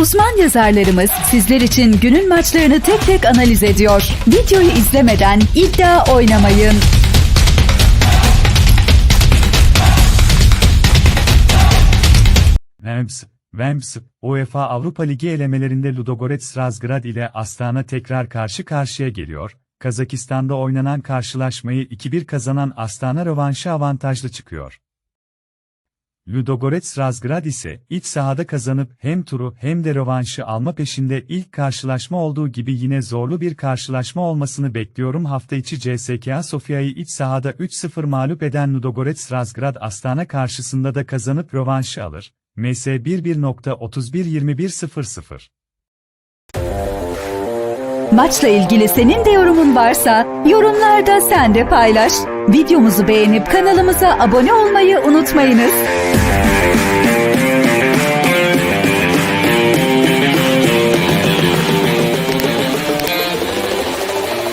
Uzman yazarlarımız sizler için günün maçlarını tek tek analiz ediyor. Videoyu izlemeden iddia oynamayın. Vems, Vems, UEFA Avrupa Ligi elemelerinde Ludogorets Razgrad ile Astana tekrar karşı karşıya geliyor. Kazakistan'da oynanan karşılaşmayı 2-1 kazanan Astana rövanşı avantajlı çıkıyor. Ludogorets Razgrad ise iç sahada kazanıp hem turu hem de rövanşı alma peşinde ilk karşılaşma olduğu gibi yine zorlu bir karşılaşma olmasını bekliyorum. Hafta içi CSKA Sofya'yı iç sahada 3-0 mağlup eden Ludogorets Razgrad Astana karşısında da kazanıp rövanşı alır. MS 11.31-21.00 Maçla ilgili senin de yorumun varsa yorumlarda sen de paylaş. Videomuzu beğenip kanalımıza abone olmayı unutmayınız.